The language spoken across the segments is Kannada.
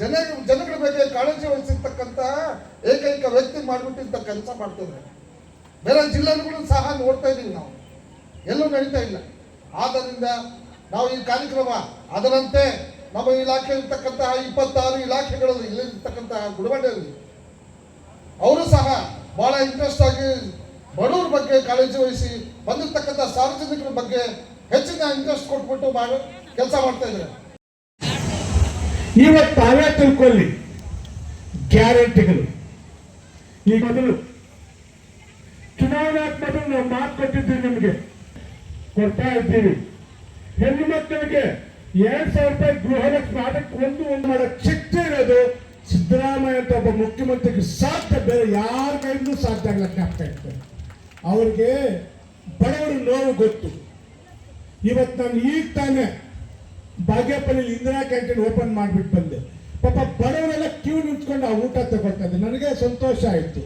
ಜನ ಜನಗಳ ಬಗ್ಗೆ ಕಾಳಜಿ ವಹಿಸಿರ್ತಕ್ಕಂಥ ಏಕೈಕ ವ್ಯಕ್ತಿ ಮಾಡಿಬಿಟ್ಟಿದ್ದ ಕೆಲಸ ಮಾಡ್ತಿದ್ದಾರೆ. ಬೇರೆ ಜಿಲ್ಲೆಗಳು ಸಹ ನೋಡ್ತಾ ಇದ್ದೀವಿ ನಾವು. ಎಲ್ಲೂ ನಡೀತಾ ಇಲ್ಲ. ಆದ್ದರಿಂದ ನಾವು ಈ ಕಾರ್ಯಕ್ರಮ ಅದರಂತೆ ನಮ್ಮ ಇಲಾಖೆ ಇರ್ತಕ್ಕಂತಹ ಇಪ್ಪತ್ತಾರು ಇಲಾಖೆಗಳಲ್ಲಿ ಇಲ್ಲಿರ್ತಕ್ಕಂತಹ ಗುಡಬಂಡೆಯಲ್ಲಿ ಅವರು ಸಹ ಬಹಳ ಇಂಟ್ರೆಸ್ಟ್ ಆಗಿ ಬಡವರ ಬಗ್ಗೆ ಕಾಳಜಿ ವಹಿಸಿ ಬಂದಿರತಕ್ಕಂಥ ಸಾರ್ವಜನಿಕರ ಬಗ್ಗೆ ಹೆಚ್ಚಿನ ಇಂಟ್ರೆಸ್ಟ್ ಕೊಟ್ಬಿಟ್ಟು ಮಾಡಿ ಕೆಲಸ ಮಾಡ್ತಾ ಇದ್ದಾರೆ. ಇವತ್ತು ತಾವೇ ತಿಳ್ಕೊಳ್ಳಿ. ಗ್ಯಾರಂಟಿಗಳು. ಈಗ ಮೊದಲು ಚುನಾವಣಾ ಮೊದಲು ನಾವು ಮಾತು ಕೊಟ್ಟಿದ್ದೀವಿ ನಿಮಗೆ. ಕೊಡ್ತಾ ಇದ್ದೀವಿ. ಹೆಣ್ಣು ಮಕ್ಕಳಿಗೆ ಎರಡ್ ಸಾವಿರ ರೂಪಾಯಿ ಗೃಹಲಕ್ಷ್ಮಿ ಅದಕ್ಕೆ ಒಂದು ಒಂದು ಮಾಡಕ್ ಶಕ್ತಿ ಇರೋದು ಸಿದ್ದರಾಮಯ್ಯ ಅಂತ ಒಬ್ಬ ಮುಖ್ಯಮಂತ್ರಿಗೆ ಸಾಧ್ಯ, ಬೇರೆ ಯಾರ ಕೈಯಿಂದ ಸಾಧ್ಯ ಆಗ್ಲಕ್ಕೆ ಆಗ್ತಾ ಇತ್ತು ಅವ್ರಿಗೆ ಬಡವರ ನೋವು ಗೊತ್ತು. ಇವತ್ತು ನಾನು ಈಗ ತಾನೇ ಬಾಗೇಪಲ್ಲಿ ಇಂದಿರಾ ಕ್ಯಾಂಟೀನ್ ಓಪನ್ ಮಾಡಿಬಿಟ್ಟು ಬಂದೆ. ಪಾಪ ಬಡವರೆಲ್ಲ ಕ್ಯೂ ನಿಂತ್ಕೊಂಡು ಆ ಊಟ ತಗೊಳ್ತಾ ಇದ್ದೆ ನನಗೆ ಸಂತೋಷ ಆಯಿತು.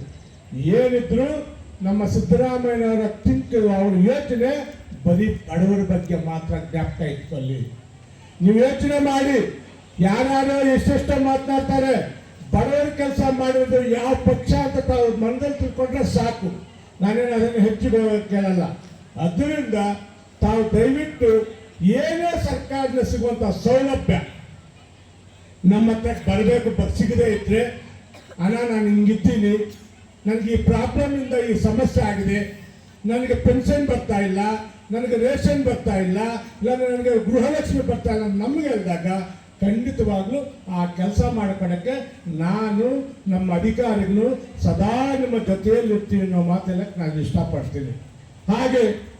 ಏನಿದ್ರು ನಮ್ಮ ಸಿದ್ದರಾಮಯ್ಯನವರ ತಿಂಕ್ ಅವ್ರ ಯೋಚನೆ ಬರೀ ಬಡವರ ಬಗ್ಗೆ ಮಾತ್ರ ಜ್ಞಾಪಕ ಅಲ್ಲಿ. ನೀವು ಯೋಚನೆ ಮಾಡಿ. ಯಾರ್ಯಾರೋ ಎಷ್ಟೆಷ್ಟೋ ಮಾತನಾಡ್ತಾರೆ. ಬಡವರ ಕೆಲಸ ಮಾಡಿದ್ರು ಯಾವ ಪಕ್ಷ ಅಂತ ತಾವು ಮನದಲ್ಲಿ ತಿಳ್ಕೊಂಡ್ರೆ ಸಾಕು. ನಾನೇನು ಅದನ್ನು ಹೆಚ್ಚಿಗೆ ಕೇಳಲ್ಲ. ಅದರಿಂದ ತಾವು ದಯವಿಟ್ಟು ಏನೇ ಸರ್ಕಾರದಿಂದ ಸಿಗುವಂತ ಸೌಲಭ್ಯ ನಮ್ಮ ಹತ್ರ ಬರಬೇಕು ಸಿಗದೇ ಇದ್ರೆ, ಅಣ್ಣ, ನಾನು ಹಿಂಗಿದ್ದೀನಿ ನನಗೆ ಈ ಪ್ರಾಬ್ಲಮ್ ಇಂದ ಈ ಸಮಸ್ಯೆ ಆಗಿದೆ. ನನಗೆ ಪೆನ್ಷನ್ ಬರ್ತಾ ಇಲ್ಲ, ನನಗೆ ರೇಷನ್ ಬರ್ತಾ ಇಲ್ಲ ಇಲ್ಲ, ನನಗೆ ಗೃಹಲಕ್ಷ್ಮಿ ಬರ್ತಾ ಇಲ್ಲ ನಮ್ಗೆ ಹೇಳಿದಾಗ ಖಂಡಿತವಾಗ್ಲೂ ಆ ಕೆಲಸ ಮಾಡ್ಕೊಳಕ್ಕೆ ನಾನು, ನಮ್ಮ ಅಧಿಕಾರಿಗಳು ಸದಾ ನಿಮ್ಮ ಜೊತೆಯಲ್ಲಿ ಇರ್ತೀವಿ ಅನ್ನೋ ಮಾತೆಲ್ಲ ನಾನು ಇಷ್ಟಪಡ್ತೀನಿ. ಹಾಗೆ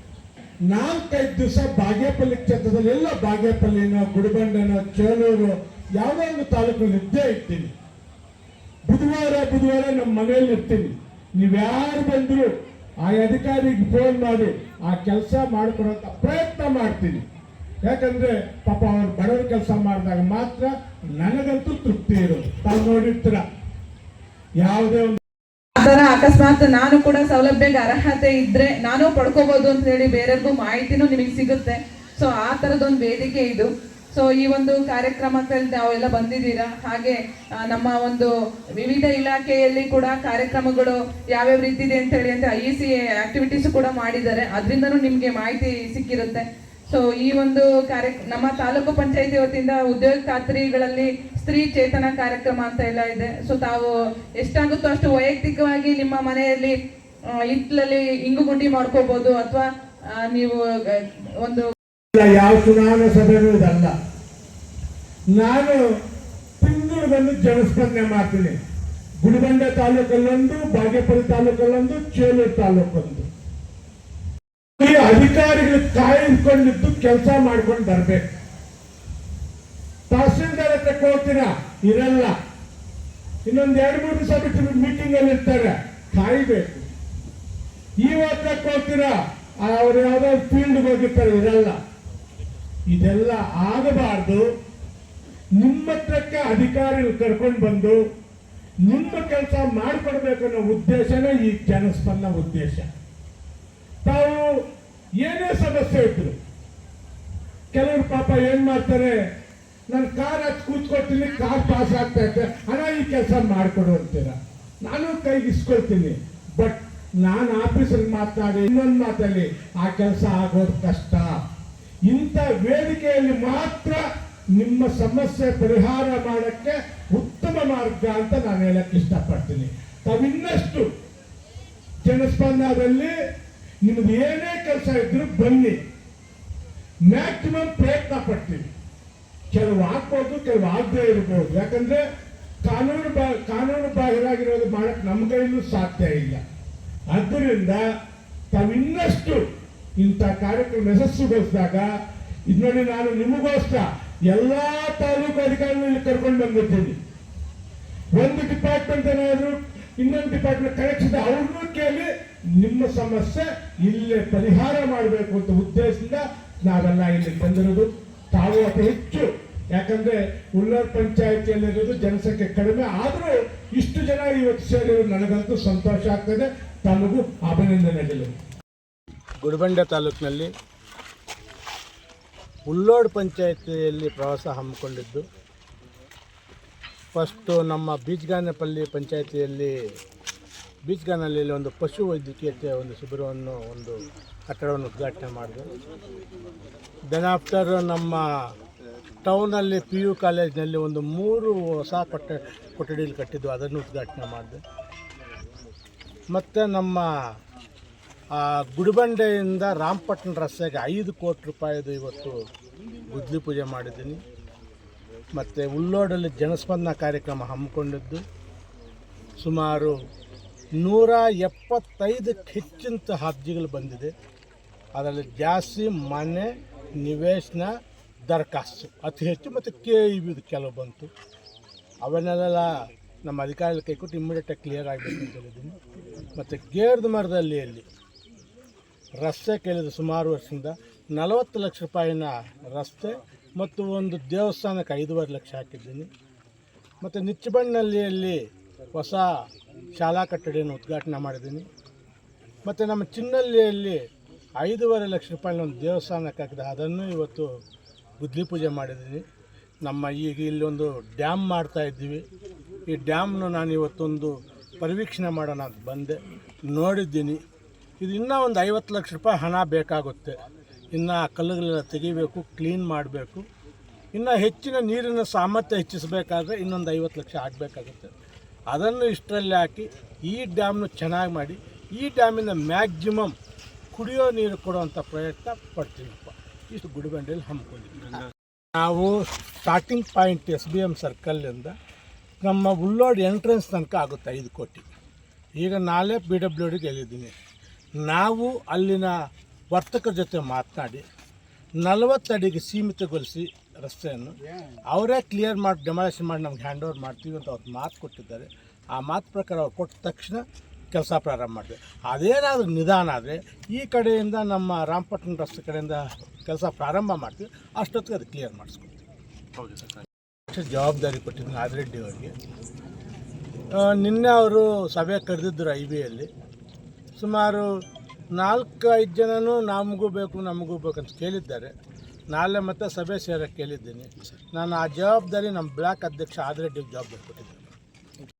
ನಾಲ್ಕೈದು ದಿವಸ ಬಾಗೇಪಲ್ಲಿ ಕ್ಷೇತ್ರದಲ್ಲಿ ಎಲ್ಲ ಬಾಗೇಪಲ್ಲಿನೋ ಗುಡಿಬಂಡನೋ, ಚೇಳೂರು, ಯಾವುದೋ ಒಂದು ತಾಲೂಕಿನಲ್ಲಿ ಇದ್ದೇ ಇರ್ತೀನಿ. ಬುಧವಾರ ಬುಧವಾರ ನಮ್ಮ ಮನೆಯಲ್ಲಿ ಇರ್ತೀನಿ. ನೀವ್ಯಾರು ಬಂದರೂ ಆ ಅಧಿಕಾರಿಗೆ ಫೋನ್ ಮಾಡಿ ಆ ಕೆಲಸ ಮಾಡಿಕೊಡೋಂಥ ಪ್ರಯತ್ನ ಮಾಡ್ತೀನಿ. ಯಾಕಂದ್ರೆ ಪಾಪ ಅವ್ರು ಬಡವರ ಕೆಲಸ ಮಾಡಿದಾಗ ಮಾತ್ರ ನನಗಂತೂ ತೃಪ್ತಿ ಇರೋದು. ತಾವು ನೋಡಿರ್ತೀರ? ಯಾವುದೇ ಒಂದು ಆತರ ಅಕಸ್ಮಾತ್ ನಾನು ಕೂಡ ಸೌಲಭ್ಯಕ್ಕೆ ಅರ್ಹತೆ ಇದ್ರೆ ನಾನು ಪಡ್ಕೋಬಹುದು ಅಂತ ಹೇಳಿ ಬೇರೆಯವ್ರಿಗೂ ಮಾಹಿತಿನೂ ನಿಮಗೆ ಸಿಗುತ್ತೆ. ಸೊ ಆ ತರದೊಂದು ವೇದಿಕೆ ಇದು. ಸೊ ಈ ಒಂದು ಕಾರ್ಯಕ್ರಮಕ್ಕೆ ನಾವೆಲ್ಲ ಬಂದಿದ್ದೀರಾ? ಹಾಗೆ ನಮ್ಮ ಒಂದು ವಿವಿಧ ಇಲಾಖೆಯಲ್ಲಿ ಕೂಡ ಕಾರ್ಯಕ್ರಮಗಳು ಯಾವ್ಯಾವ ರೀತಿ ಇದೆ ಅಂತ ಹೇಳಿ ಅಂತ ಐ ಸಿ ಆಕ್ಟಿವಿಟೀಸ್ ಕೂಡ ಮಾಡಿದ್ದಾರೆ. ಅದರಿಂದನೂ ನಿಮ್ಗೆ ಮಾಹಿತಿ ಸಿಕ್ಕಿರುತ್ತೆ. ಸೊ ಈ ಒಂದು ಕಾರ್ಯ ನಮ್ಮ ತಾಲೂಕು ಪಂಚಾಯತಿ ವತಿಯಿಂದ ಉದ್ಯೋಗ ಖಾತ್ರಿಗಳಲ್ಲಿ ಸ್ತ್ರೀ ಚೇತನ ಕಾರ್ಯಕ್ರಮ ಅಂತ ಎಲ್ಲ ಇದೆ. ಸೊ ತಾವು ಎಷ್ಟಾಗುತ್ತೋ ಅಷ್ಟು ವೈಯಕ್ತಿಕವಾಗಿ ನಿಮ್ಮ ಮನೆಯಲ್ಲಿ ಹಿತ್ತಲಲ್ಲಿ ಹಿತ್ಲಲ್ಲಿ ಇಂಗು ಗುಂಡಿ ಮಾಡ್ಕೋಬಹುದು ಅಥವಾ ನೀವು ಒಂದು ಯಾವ ಚುನಾವಣಾ ಸಭೆ ಇದಲ್ಲ. ನಾನು ತಿಂಗಳು ಬಂದು ಜನಸ್ಪಂದನೆ ಮಾಡ್ತೀನಿ. ಗುಡಿಬಂಡೆ ತಾಲೂಕಲ್ಲೊಂದು, ಬಾಗೇಪಲ್ಲಿ ತಾಲೂಕಲ್ಲೊಂದು, ಚೇಲೂರು ತಾಲೂಕೊಂದು. ಈ ಅಧಿಕಾರಿಗಳು ಕಾಯ್ದುಕೊಂಡಿದ್ದು ಕೆಲಸ ಮಾಡ್ಕೊಂಡು ಬರ್ಬೇಕು. ತಹಸೀಲ್ದಾರ್ ಹತ್ರ ಕೋತೀರಾ ಇರಲ್ಲ. ಇನ್ನೊಂದು ಎರಡು, ಮೂರು ದಿವಸ ಬಿಟ್ಟು ಮೀಟಿಂಗ್ ಅಲ್ಲಿ ಇರ್ತಾರೆ. ಕಾಯ್ಬೇಕು. ಈ ಕೋತೀರಾ ಅವ್ರು ಯಾವ್ದೋ ಫೀಲ್ಡ್ ಹೋಗಿರ್ತಾರೆ, ಇರಲ್ಲ. ಇದೆಲ್ಲ ಆಗಬಾರ್ದು. ನಿಮ್ಮ ಹತ್ರಕ್ಕೆ ಅಧಿಕಾರಿಗಳು ಕರ್ಕೊಂಡು ಬಂದು ನಿಮ್ಮ ಕೆಲಸ ಮಾಡಿಕೊಡ್ಬೇಕು ಅನ್ನೋ ಉದ್ದೇಶನೇ ಈ ಜನಸ್ಪಂದನ ಉದ್ದೇಶ. ತಾವು ಏನೇ ಸಮಸ್ಯೆ ಇದ್ರು. ಕೆಲವರು ಪಾಪ ಏನ್ ಮಾಡ್ತಾರೆ? ನಾನು ಕಾರ್ ಹಚ್ಚಿ ಕೂತ್ಕೊಳ್ತೀನಿ, ಕಾರ್ ಪಾಸ್ ಆಗ್ತಾ ಇದ್ದೆ ಹಣ ಈ ಕೆಲಸ ಮಾಡ್ಕೊಡು ಅಂತೀರ. ನಾನು ಕೈಗೆ ಇಸ್ಕೊಳ್ತೀನಿ. ಬಟ್ ನಾನು ಆಫೀಸಲ್ಲಿ ಮಾತಾಡಿ ಇನ್ನೊಂದು ಮಾತಲ್ಲಿ, ಆ ಕೆಲಸ ಆಗೋದು ಕಷ್ಟ. ಇಂಥ ವೇದಿಕೆಯಲ್ಲಿ ಮಾತ್ರ ನಿಮ್ಮ ಸಮಸ್ಯೆ ಪರಿಹಾರ ಮಾಡಕ್ಕೆ ಉತ್ತಮ ಮಾರ್ಗ ಅಂತ ನಾನು ಹೇಳಕ್ ಇಷ್ಟಪಡ್ತೀನಿ. ತಾವಿನ್ನಷ್ಟು ಜನಸ್ಪಂದನದಲ್ಲಿ ನಿಮ್ದು ಏನೇ ಕೆಲಸ ಇದ್ರು ಬನ್ನಿ. ಮ್ಯಾಕ್ಸಿಮಮ್ ಪ್ರಯತ್ನ ಪಡ್ತೀವಿ ಕೆಲವು ಆಗ್ಬೋದು, ಕೆಲವು ಆಗದೆ ಇರ್ಬೋದು. ಯಾಕಂದ್ರೆ ಕಾನೂನು ಬಾ, ಕಾನೂನು ಬಾಹಿರಾಗಿರೋದು ಮಾಡಕ್ಕೆ ನಮ್ಮ ಕೈಲೂ ಸಾಧ್ಯ ಇಲ್ಲ. ಆದ್ದರಿಂದ ತಾವಿನ್ನಷ್ಟು ಇಂಥ ಕಾರ್ಯಕ್ರಮ ಯಶಸ್ಸುಗೊಳಿಸಿದಾಗ ಇದು ನೋಡಿ ನಾನು ನಿಮಗೋಸ್ಕರ ಎಲ್ಲ ತಾಲೂಕು ಅಧಿಕಾರಿಗಳಲ್ಲಿ ಕರ್ಕೊಂಡು ಬಂದಿದ್ದೀನಿ. ಒಂದು ಡಿಪಾರ್ಟ್ಮೆಂಟ್ ಏನಾದ್ರು ಇನ್ನೊಂದು ಡಿಪಾರ್ಟ್ಮೆಂಟ್ ಕನೆಕ್ಷನ್ ಅವ್ರನ್ನೂ ಕೇಳಿ, ನಿಮ್ಮ ಸಮಸ್ಯೆ ಇಲ್ಲೇ ಪರಿಹಾರ ಮಾಡಬೇಕು ಅಂತ ಉದ್ದೇಶದಿಂದ ನಾವೆಲ್ಲ ಇಲ್ಲಿ ಬಂದಿರೋದು. ತಾವು ಅತಿ ಹೆಚ್ಚು, ಯಾಕಂದ್ರೆ ಉಳ್ಳರ್ ಪಂಚಾಯತಿಯಲ್ಲಿರೋದು ಜನಸಂಖ್ಯೆ ಕಡಿಮೆ ಆದರೂ ಇಷ್ಟು ಜನ ಇವತ್ತು ಸೇರಿರೋ ನನಗಂತೂ ಸಂತೋಷ ಆಗ್ತದೆ. ತಮಗೂ ಅಭಿನಂದನೆಗಳು. ಗುಡಿಬಂಡೆ ತಾಲೂಕಿನಲ್ಲಿ ಉಳ್ಳೋಡ್ ಪಂಚಾಯತಿಯಲ್ಲಿ ಪ್ರವಾಸ ಹಮ್ಮಿಕೊಂಡಿದ್ದು. ಫಸ್ಟು ನಮ್ಮ ಬೀಜ್ಗಾನಪಲ್ಲಿ ಪಂಚಾಯಿತಿಯಲ್ಲಿ ಬೀಚ್ಗಾನಲ್ಲಿ ಒಂದು ಪಶು ವೈದ್ಯಕೀಯತೆ ಒಂದು ಶಿಬಿರವನ್ನು, ಒಂದು ಕಟ್ಟಡವನ್ನು ಉದ್ಘಾಟನೆ ಮಾಡಿದೆ. ದೆನ್ ಆಫ್ಟರ್ ನಮ್ಮ ಟೌನಲ್ಲಿ ಪಿ ಯು ಕಾಲೇಜ್ನಲ್ಲಿ ಒಂದು ಮೂರು ಹೊಸ ಕೊಟ್ಟ, ಕೊಠಡಿಯಲ್ಲಿ ಕಟ್ಟಿದ್ದು, ಅದನ್ನು ಉದ್ಘಾಟನೆ ಮಾಡಿದೆ. ಮತ್ತು ನಮ್ಮ ಗುಡಿಬಂಡೆಯಿಂದ ರಾಮಪಟ್ಟಣ ರಸ್ತೆಗೆ ಐದು ಕೋಟಿ ರೂಪಾಯಿದು ಇವತ್ತು ಗುದ್ಲಿ ಪೂಜೆ ಮಾಡಿದ್ದೀನಿ. ಮತ್ತು ಉಳ್ಳೋಡಲ್ಲಿ ಜನಸ್ಪಂದನ ಕಾರ್ಯಕ್ರಮ ಹಮ್ಮಿಕೊಂಡಿದ್ದು ಸುಮಾರು ನೂರ ಎಪ್ಪತ್ತೈದಕ್ಕೆ ಹೆಚ್ಚಿನ ಅರ್ಜಿಗಳು ಬಂದಿದೆ. ಅದರಲ್ಲಿ ಜಾಸ್ತಿ ಮನೆ, ನಿವೇಶನ, ದರಖಾಸ್ತು. ಅತಿ ಹೆಚ್ಚು ಮತ್ತು ಕೆ ಇ ಕೆಲವು ಬಂತು. ಅವನ್ನೆಲ್ಲ ನಮ್ಮ ಅಧಿಕಾರಿಗಳ ಕೈ ಕೊಟ್ಟು ಇಮ್ಮಿಡಿಯೇಟಾಗಿ ಕ್ಲಿಯರ್ ಆಗಬೇಕು ಅಂತ ಹೇಳಿದ್ದೀನಿ. ಮತ್ತು ಗೇರ್ದ ಮರದಲ್ಲಿ ಅಲ್ಲಿ ರಸ್ತೆ ಕೇಳಿದ ಸುಮಾರು ವರ್ಷದಿಂದ ನಲವತ್ತು ಲಕ್ಷ ರೂಪಾಯಿನ ರಸ್ತೆ ಮತ್ತು ಒಂದು ದೇವಸ್ಥಾನಕ್ಕೆ ಐದೂವರೆ ಲಕ್ಷ ಹಾಕಿದ್ದೀನಿ. ಮತ್ತು ನಿಚ್ಚಬಣ್ಣಲ್ಲಿಯಲ್ಲಿ ಹೊಸ ಶಾಲಾ ಕಟ್ಟಡಿಯನ್ನು ಉದ್ಘಾಟನೆ ಮಾಡಿದ್ದೀನಿ. ಮತ್ತು ನಮ್ಮ ಚಿನ್ನಲ್ಲಿಯಲ್ಲಿ ಐದೂವರೆ ಲಕ್ಷ ರೂಪಾಯಿನ ಒಂದು ದೇವಸ್ಥಾನಕ್ಕೆ ಹಾಕಿದೆ. ಅದನ್ನು ಇವತ್ತು ಬುದ್ಧಿ ಪೂಜೆ ಮಾಡಿದ್ದೀನಿ. ನಮ್ಮ ಈಗ ಇಲ್ಲಿ ಒಂದು ಡ್ಯಾಮ್ ಮಾಡ್ತಾ ಇದ್ದೀವಿ. ಈ ಡ್ಯಾಮ್ನ ನಾನು ಇವತ್ತೊಂದು ಪರಿವೀಕ್ಷಣೆ ಮಾಡೋಣ ಅಂತ ಬಂದೆ. ನೋಡಿದ್ದೀನಿ. ಇದು ಇನ್ನೂ ಒಂದು ಐವತ್ತು ಲಕ್ಷ ರೂಪಾಯಿ ಹಣ ಬೇಕಾಗುತ್ತೆ. ಇನ್ನು ಕಲ್ಲುಗಳೆಲ್ಲ ತೆಗಿಬೇಕು ಕ್ಲೀನ್ ಮಾಡಬೇಕು. ಇನ್ನು ಹೆಚ್ಚಿನ ನೀರಿನ ಸಾಮರ್ಥ್ಯ ಹೆಚ್ಚಿಸಬೇಕಾದ್ರೆ ಇನ್ನೊಂದು ಐವತ್ತು ಲಕ್ಷ ಆಗಬೇಕಾಗುತ್ತೆ. ಅದನ್ನು ಇಷ್ಟರಲ್ಲಿ ಹಾಕಿ ಈ ಡ್ಯಾಮ್ನು ಚೆನ್ನಾಗಿ ಮಾಡಿ, ಈ ಡ್ಯಾಮಿನ ಮ್ಯಾಕ್ಸಿಮಮ್ ಕುಡಿಯೋ ನೀರು ಕೊಡುವಂಥ ಪ್ರಯತ್ನ ಪಡ್ತೀನಪ್ಪ. ಇಷ್ಟು ಗುಡಿಬಂಡೆಯಲ್ಲಿ ಹಮ್ಮಿಕೊಂಡಿದ್ದೀವಿ ನಾವು starting point S B M ಸರ್ಕಲ್ಲಿಂದ ನಮ್ಮ ಉಳ್ಳೋಡ್ ಎಂಟ್ರೆನ್ಸ್ ತನಕ ಆಗುತ್ತೆ ಐದು ಕೋಟಿ. ಈಗ ನಾಳೆ ಬಿ ಡಬ್ಲ್ಯೂ ಡಿಗೆ ಹೇಳಿದ್ದೀನಿ ನಾವು ಅಲ್ಲಿನ ವರ್ತಕರ ಜೊತೆ ಮಾತನಾಡಿ ನಲವತ್ತು ಅಡಿಗೆ ಸೀಮಿತಗೊಳಿಸಿ ರಸ್ತೆಯನ್ನು ಅವರೇ ಕ್ಲಿಯರ್ ಮಾಡಿ ಡೆಮಾಲೇಷನ್ ಮಾಡಿ ನಮ್ಗೆ ಹ್ಯಾಂಡ್ ಓವರ್ ಮಾಡ್ತೀವಿ ಅಂತ ಅವ್ರು ಮಾತು ಕೊಟ್ಟಿದ್ದಾರೆ. ಆ ಮಾತು ಪ್ರಕಾರ ಅವ್ರು ಕೊಟ್ಟ ತಕ್ಷಣ ಕೆಲಸ ಪ್ರಾರಂಭ ಮಾಡಿದೆ. ಅದೇನಾದರೂ ನಿಧಾನ ಆದರೆ ಈ ಕಡೆಯಿಂದ ನಮ್ಮ ರಾಮಪಟ್ಟಣ ರಸ್ತೆ ಕಡೆಯಿಂದ ಕೆಲಸ ಪ್ರಾರಂಭ ಮಾಡ್ತೀವಿ. ಅಷ್ಟೊತ್ತಿಗೆ ಅದು ಕ್ಲಿಯರ್ ಮಾಡಿಸ್ಕೊಡ್ತೀವಿ. ಅಷ್ಟು ಜವಾಬ್ದಾರಿ ಕೊಟ್ಟಿದ್ದೀನಿ ಆದಿರೆಡ್ಡಿ ಅವರಿಗೆ ನಿನ್ನೆ ಅವರು ಸಭೆ ಕರೆದಿದ್ದರು ಐ ಬಿಯಲ್ಲಿ ಸುಮಾರು ನಾಲ್ಕು ಐದು ಜನನೂ ನಮಗೂ ಬೇಕು ನಮಗೂ ಬೇಕು ಅಂತ ಕೇಳಿದ್ದಾರೆ. ನಾಳೆ ಮತ್ತೆ ಸಭೆ ಸೇರಕ್ಕೆ ಕೇಳಿದ್ದೀನಿ. ನಾನು ಆ ಜವಾಬ್ದಾರಿ ನಮ್ಮ ಬ್ಲಾಕ್ ಅಧ್ಯಕ್ಷ ಆದಿರೆಡ್ಡಿಗೆ ಜವಾಬ್ದಾರಿ ಕೊಟ್ಟಿದ್ದೀನಿ.